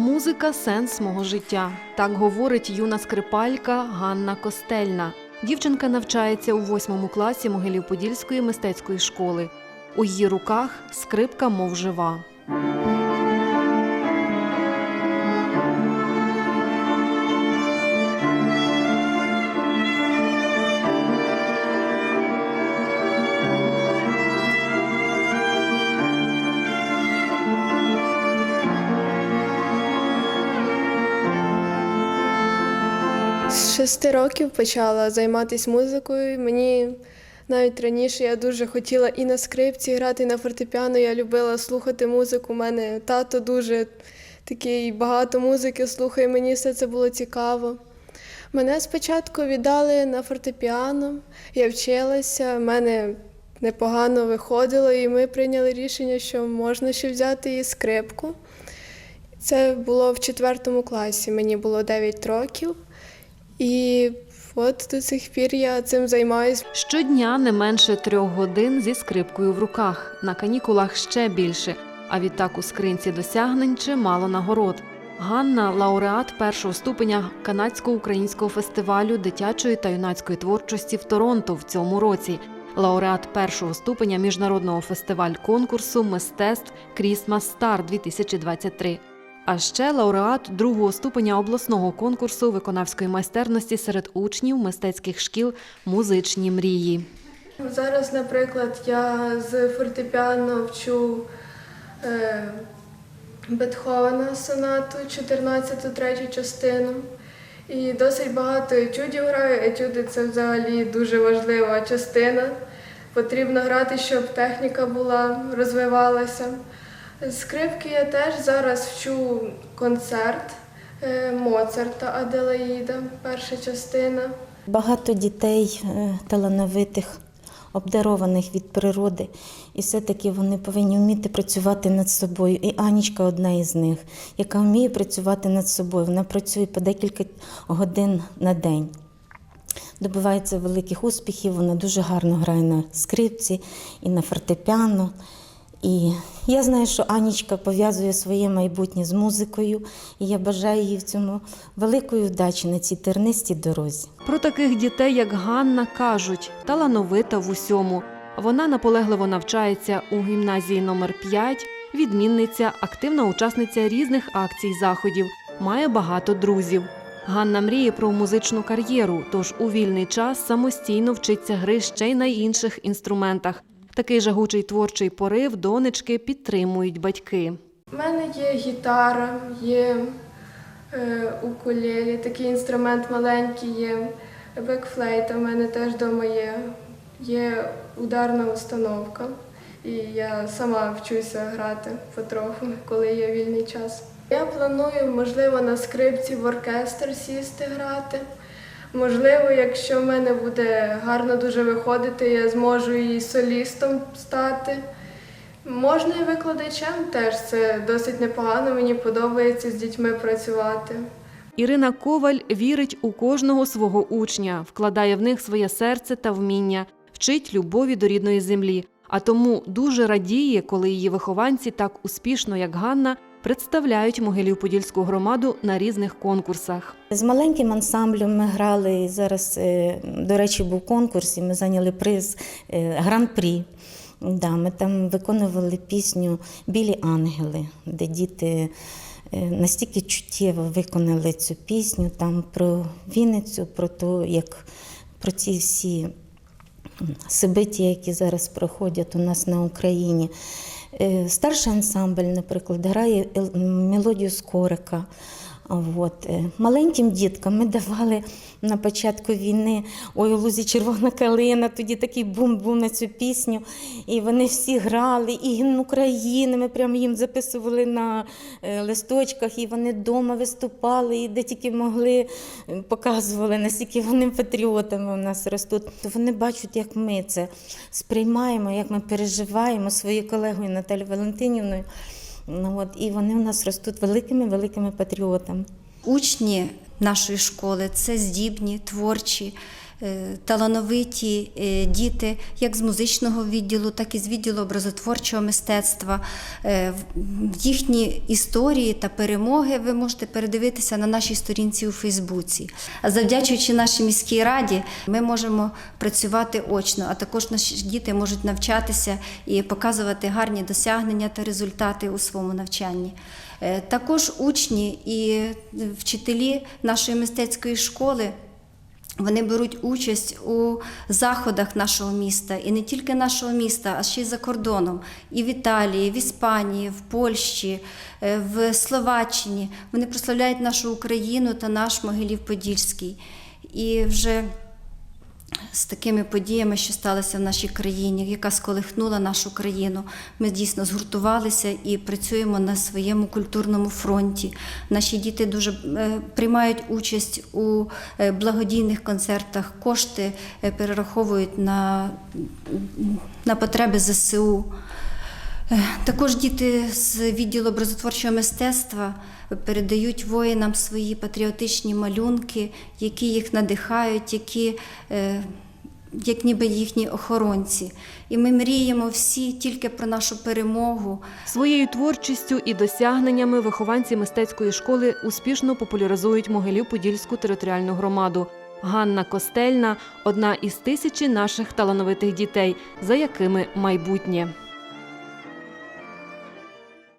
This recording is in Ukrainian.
Музика сенс мого життя. Так говорить юна скрипалька Ганна Костельна. Дівчинка навчається у восьмому класі Могилів-Подільської мистецької школи. У її руках скрипка, мов жива. Шести років почала займатися музикою. Мені навіть раніше я дуже хотіла і на скрипці грати, і на фортепіано. Я любила слухати музику. У мене тато дуже такий багато музики слухає. Мені все це було цікаво. Мене спочатку віддали на фортепіано, я вчилася, в мене непогано виходило, і ми прийняли рішення, що можна ще взяти і скрипку. Це було в четвертому класі, мені було 9 років. І от до сих пір я цим займаюся. Щодня не менше трьох годин зі скрипкою в руках, на канікулах ще більше. А відтак у скринці досягнень чимало нагород. Ганна лауреат першого ступеня канадсько-українського фестивалю дитячої та юнацької творчості в Торонто в цьому році. Лауреат першого ступеня міжнародного фестиваль конкурсу мистецтв Крісмас Стар 2023. А ще лауреат другого ступеня обласного конкурсу виконавської майстерності серед учнів мистецьких шкіл Музичні мрії. Зараз, наприклад, я з фортепіано вчу е, Бетховена сонату, 14 третю частину. І досить багато етюдів граю. Етюди це взагалі дуже важлива частина. Потрібно грати, щоб техніка була, розвивалася. Скрипки я теж зараз вчу концерт е, Моцарта Аделаїда, перша частина. Багато дітей е, талановитих, обдарованих від природи, і все-таки вони повинні вміти працювати над собою. І Анічка одна із них, яка вміє працювати над собою. Вона працює по декілька годин на день. Добивається великих успіхів, вона дуже гарно грає на скрипці і на фортепіано. І я знаю, що Анічка пов'язує своє майбутнє з музикою, і я бажаю їй в цьому великої вдачі на цій тернистій дорозі. Про таких дітей, як Ганна, кажуть, талановита в усьому. Вона наполегливо навчається у гімназії номер 5 відмінниця, активна учасниця різних акцій заходів, має багато друзів. Ганна мріє про музичну кар'єру, тож у вільний час самостійно вчиться гри ще й на інших інструментах. Такий жагучий творчий порив донечки підтримують батьки. У мене є гітара, є е, укулелі, такий інструмент маленький є, бекфлейта в мене теж вдома є, є ударна установка. І я сама вчуся грати потроху, коли є вільний час. Я планую, можливо, на скрипці в оркестр сісти грати. Можливо, якщо в мене буде гарно дуже виходити, я зможу і солістом стати. Можна і викладачем теж це досить непогано. Мені подобається з дітьми працювати. Ірина Коваль вірить у кожного свого учня, вкладає в них своє серце та вміння, вчить любові до рідної землі. А тому дуже радіє, коли її вихованці так успішно, як Ганна, представляють Могилів-Подільську громаду на різних конкурсах. З маленьким ансамблем ми грали. Зараз, е, до речі, був конкурс, і ми зайняли приз е, Гран-прі. Да, ми там виконували пісню Білі ангели, де діти е, настільки чуттєво виконали цю пісню там про Вінницю, про те, як про ці всі собиття, які зараз проходять у нас на Україні. Е, Старший ансамбль, наприклад, грає ел- мелодію скорика. От. е, Маленьким діткам ми давали на початку війни ой, у лузі червона калина, тоді такий бум був на цю пісню. І вони всі грали, і гімн України. Ми прямо їм записували на е, листочках, і вони вдома виступали, і де тільки могли, е, показували, наскільки вони патріотами у нас ростуть. То вони бачать, як ми це сприймаємо, як ми переживаємо своєю колегою Наталією Валентинівною. Ну, от, і вони у нас ростуть великими-великими патріотами. Учні нашої школи це здібні, творчі, талановиті е, діти, як з музичного відділу, так і з відділу образотворчого мистецтва. Е, Їхні історії та перемоги ви можете передивитися на нашій сторінці у Фейсбуці. А завдячуючи нашій міській раді, ми можемо працювати очно, а також наші діти можуть навчатися і показувати гарні досягнення та результати у своєму навчанні. Е, Також учні і вчителі нашої мистецької школи. Вони беруть участь у заходах нашого міста, і не тільки нашого міста, а ще й за кордоном. І в Італії, в Іспанії, в Польщі, е, в Словаччині. Вони прославляють нашу Україну та наш Могилів-Подільський. І вже з такими подіями, що сталися в нашій країні, яка сколихнула нашу країну. Ми дійсно згуртувалися і працюємо на своєму культурному фронті. Наші діти дуже е, приймають участь у е, благодійних концертах, кошти е, перераховують на, на потреби ЗСУ. Е, Також діти з відділу образотворчого мистецтва передають воїнам свої патріотичні малюнки, які їх надихають, які е, як ніби їхні охоронці. І ми мріємо всі тільки про нашу перемогу. Своєю творчістю і досягненнями вихованці мистецької школи успішно популяризують Могилів-Подільську територіальну громаду. Ганна Костельна одна із тисячі наших талановитих дітей, за якими майбутнє.